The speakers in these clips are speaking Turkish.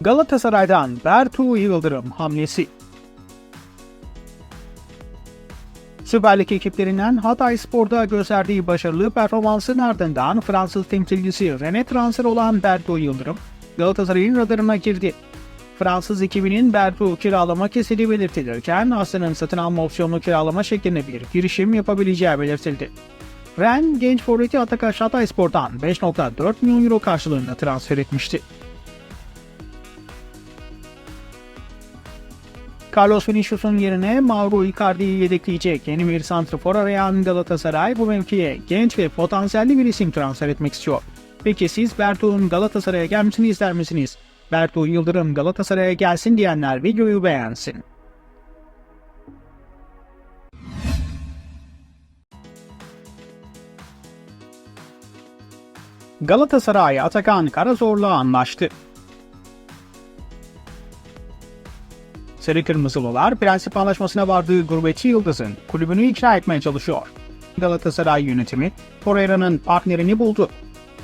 Galatasaray'dan Bertu Yıldırım hamlesi. Süper Lig ekiplerinden Hatay Spor'da gösterdiği başarılı performansın ardından Fransız temsilcisi Rene transfer olan Bertu Yıldırım Galatasaray'ın radarına girdi. Fransız ekibinin Bertu kiralamak istediği belirtilirken Aslı'nın satın alma opsiyonlu kiralama şeklinde bir girişim yapabileceği belirtildi. Ren genç forveti Atakan Hatayspor'dan 5.4 milyon euro karşılığında transfer etmişti. Carlos Vinicius'un yerine Mauro Icardi'yi yedekleyecek yeni bir santrafor arayan Galatasaray bu mevkiye genç ve potansiyelli bir isim transfer etmek istiyor. Peki siz Bertu'nun Galatasaray'a gelmesini ister misiniz? Bertu Yıldırım Galatasaray'a gelsin diyenler videoyu beğensin. Galatasaray Atakan Karazor'la anlaştı. Sarı Kırmızılılar prensip anlaşmasına vardığı gurbetçi Yıldız'ın kulübünü ikna etmeye çalışıyor. Galatasaray yönetimi Torreira'nın partnerini buldu.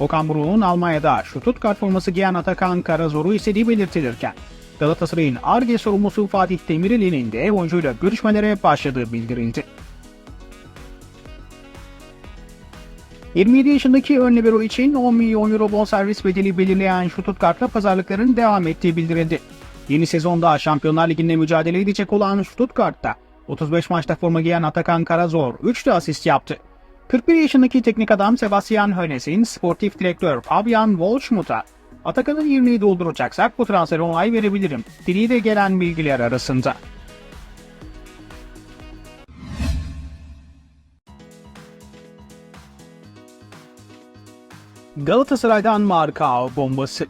Okan Buruk'un Almanya'da Stuttgart forması giyen Atakan Karazor'u istediği belirtilirken Galatasaray'ın ARGE sorumlusu Fatih Demirel'in de oyuncuyla görüşmelere başladığı bildirildi. 27 yaşındaki ön libero için 10 milyon euro bonservis bedeli belirleyen Stuttgart'la pazarlıkların devam ettiği bildirildi. Yeni sezonda Şampiyonlar Ligi'nde mücadele edecek olan Stuttgart'ta 35 maçta forma giyen Atakan Karazor 3 de asist yaptı. 41 yaşındaki teknik adam Sebastian Hoeneß'in sportif direktör Fabian Waldschmidt'a Atakan'ın yerini dolduracaksak bu transfere onay verebilirim. Dili de gelen bilgiler arasında. Galatasaray'dan Marka bombası.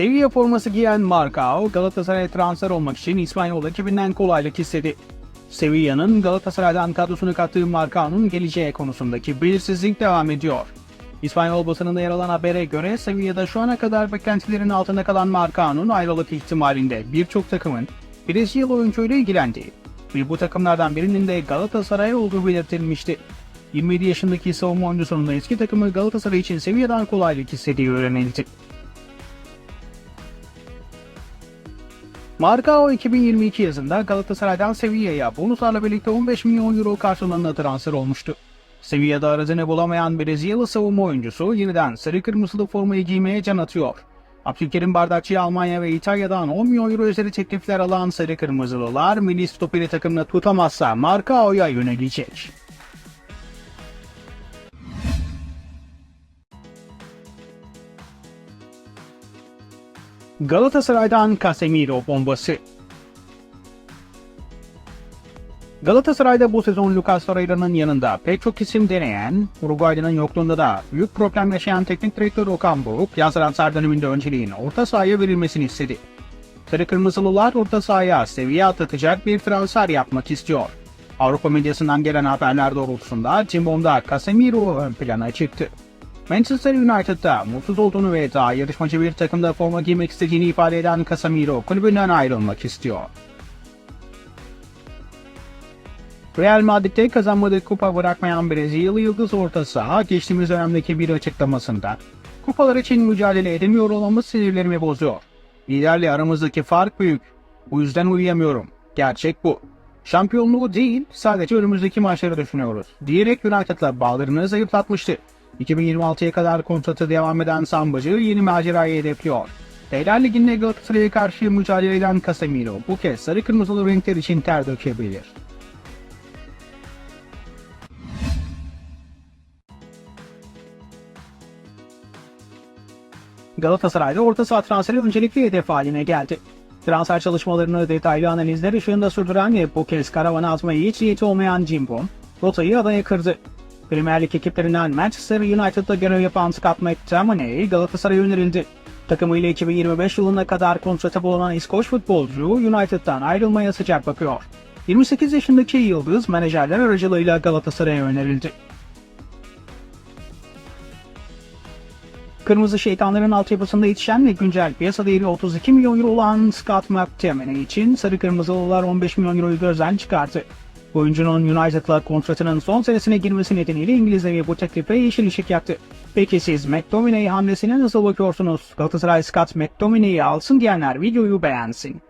Sevilla forması giyen Marcao Galatasaray'a transfer olmak için İspanyol ekibinden kolaylık istedi. Sevilla'nın Galatasaray'dan kadrosunu kattığı Marcao'nun geleceği konusundaki belirsizlik devam ediyor. İspanyol basınında yer alan habere göre Sevilla'da şu ana kadar beklentilerin altında kalan Marcao'nun ayrılık ihtimalinde birçok takımın Brezilyalı oyuncuyla ilgilendiği ve bu takımlardan birinin de Galatasaray olduğu belirtilmişti. 27 yaşındaki savunma oyuncusunun eski takımı Galatasaray için Sevilla'dan kolaylık istediği öğrenildi. Marcao 2022 yazında Galatasaray'dan Sevilla'ya bonuslarla birlikte 15 milyon euro karşılığında transfer olmuştu. Sevilla'da aradığını bulamayan Brezilyalı savunma oyuncusu yeniden sarı kırmızılı formayı giymeye can atıyor. Abdülkerim Bardakçı Almanya ve İtalya'dan 10 milyon euro üzeri teklifler alan sarı kırmızılılar milli stoperi takımını tutamazsa Marcao'ya yönelecek. Galatasaray'dan Casemiro bombası. Galatasaray'da bu sezon Lucas Torreira'nın yanında pek çok isim deneyen, Uruguaylı'nın yokluğunda da büyük problem yaşayan teknik direktör Okan Buruk, yaz transfer döneminde önceliğin orta sahaya verilmesini istedi. Sarı Kırmızılılar orta sahaya seviye atlatacak bir transfer yapmak istiyor. Avrupa medyasından gelen haberler doğrultusunda Cimbom'da Casemiro ön plana çıktı. Manchester United'da mutsuz olduğunu ve daha yarışmacı bir takımda forma giymek istediğini ifade eden Casemiro kulübünden ayrılmak istiyor. Real Madrid'de kazanmadığı kupa bırakmayan Brezilyalı yıldız orta saha geçtiğimiz dönemdeki bir açıklamasında kupalar için mücadele edemiyor olmamız sinirlerimi bozuyor. Liderle aramızdaki fark büyük. Bu yüzden uyuyamıyorum. Gerçek bu. Şampiyonluğu değil, sadece önümüzdeki maçları düşünüyoruz. Diyerek United'la bağlarını zayıflatmıştı. 2026'ya kadar kontratı devam eden Sambacı yeni macerayı hedefliyor. Beyler Ligi'nde Galatasaray'a karşı mücadele eden Casemiro bu kez sarı kırmızılı renkler için ter dökebilir. Galatasaray'da orta saha transferi öncelikli hedef haline geldi. Transfer çalışmalarını detaylı analizler ışığında sürdüren ve bu kez karavana atmayı hiç niyeti olmayan Cimbom, rotayı adaya kırdı. Premier Lig ekiplerinden Manchester United'da görev yapan Scott McTominay Galatasaray'a önerildi. Takımıyla 2025 yılına kadar kontratı bulunan İskoç futbolcu United'dan ayrılmaya sıcak bakıyor. 28 yaşındaki Yıldız menajerler aracılığıyla Galatasaray'a önerildi. Kırmızı Şeytanların altyapısında yetişen ve güncel piyasa değeri 32 milyon euro olan Scott McTominay için Sarı Kırmızılılar 15 milyon euroyu gözden çıkarttı. Oyuncunun United'la kontratının son senesine girmesi nedeniyle İngilizler bu teklife yeşil ışık yaktı. Peki siz McTominay hamlesine nasıl bakıyorsunuz? Galatasaray Scott McTominay'i alsın diyenler videoyu beğensin.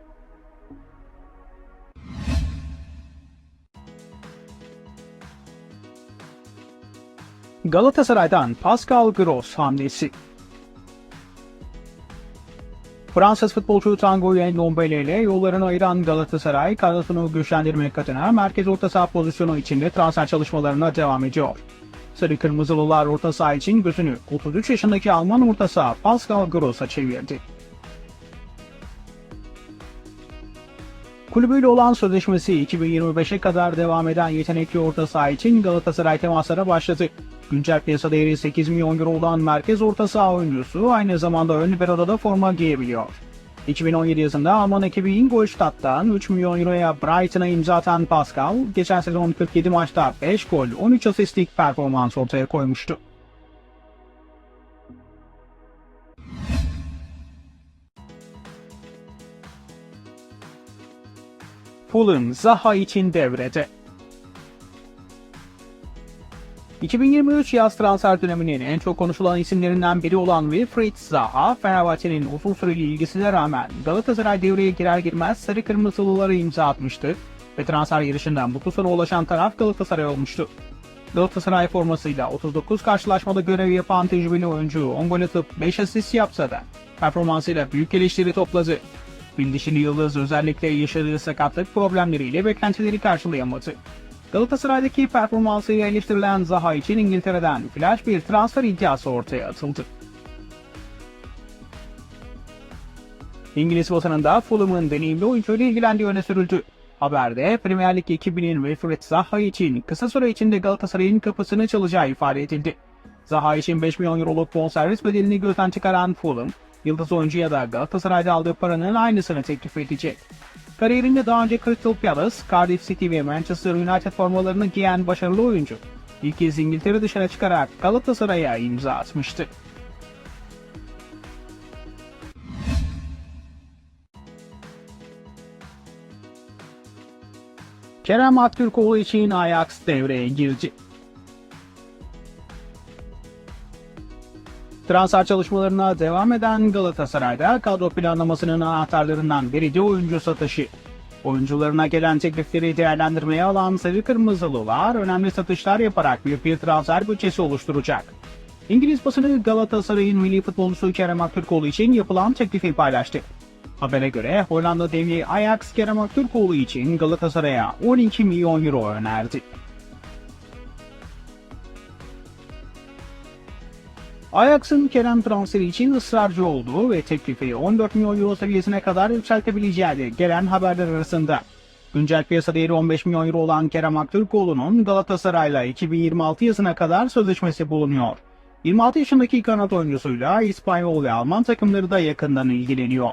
Galatasaray'dan Pascal Gross hamlesi. Fransız futbolcu Tanguy Ndombele ile yollarını ayıran Galatasaray, kadrosunu güçlendirmek adına merkez orta saha pozisyonu içinde transfer çalışmalarına devam ediyor. Sarı Kırmızılılar orta saha için gözünü 33 yaşındaki Alman orta saha Pascal Gross'a çevirdi. Kulübüyle olan sözleşmesi 2025'e kadar devam eden yetenekli orta saha için Galatasaray temaslara başladı. Güncel piyasa değeri 8 milyon euro olan merkez orta saha oyuncusu aynı zamanda ön libero'da da forma giyebiliyor. 2017 yazında Alman ekibi Ingolstadt'tan 3 milyon euroya Brighton'a imza atan Pascal, geçen sezon 47 maçta 5 gol, 13 asistlik performans ortaya koymuştu. Fulham Zaha için devrede. 2023 yaz transfer döneminin en çok konuşulan isimlerinden biri olan Wilfried Zaha, Fenerbahçe'nin uzun süreli ilgisine rağmen Galatasaray devreye girer girmez sarı kırmızılılara imza atmıştı ve transfer yarışından mutlu sona ulaşan taraf Galatasaray olmuştu. Galatasaray formasıyla 39 karşılaşmada görev yapan tecrübeli oyuncu 10 gol atıp 5 asist yapsa da performansıyla büyük eleştiri topladı. Bildişili Yıldız özellikle yaşadığı sakatlık problemleriyle beklentileri karşılayamadı. Galatasaray'daki performansıyla eleştirilen Zaha için İngiltere'den flash bir transfer iddiası ortaya atıldı. İngiliz basınında Fulham'ın deneyimli oyuncuyla ilgilendiği öne sürüldü. Haberde Premier Lig ekibinin Wilfried Zaha için kısa süre içinde Galatasaray'ın kapısını çalacağı ifade edildi. Zaha için 5 milyon euroluk bonservis bedelini gözden çıkaran Fulham, Yıldız oyuncuya da Galatasaray'da aldığı paranın aynısını teklif edecek. Kariyerinde daha önce Crystal Palace, Cardiff City ve Manchester United formalarını giyen başarılı oyuncu, ilk kez İngiltere dışına çıkarak Galatasaray'a imza atmıştı. Kerem Aktürkoğlu için Ajax devreye girdi. Transfer çalışmalarına devam eden Galatasaray'da kadro planlamasının anahtarlarından biri de oyuncu satışı. Oyuncularına gelen teklifleri değerlendirmeye alan Sarı Kırmızılılar önemli satışlar yaparak büyük bir transfer bütçesi oluşturacak. İngiliz basını Galatasaray'ın milli futbolcusu Kerem Aktürkoğlu için yapılan teklifi paylaştı. Habere göre Hollanda devi Ajax Kerem Aktürkoğlu için Galatasaray'a 12 milyon euro önerdi. Ajax'ın Kerem transferi için ısrarcı olduğu ve teklifi 14 milyon euro seviyesine kadar yükseltebileceği de gelen haberler arasında. Güncel piyasa değeri 15 milyon euro olan Kerem Aktürkoğlu'nun Galatasaray'la 2026 yazına kadar sözleşmesi bulunuyor. 26 yaşındaki kanat oyuncusuyla İspanyol ve Alman takımları da yakından ilgileniyor.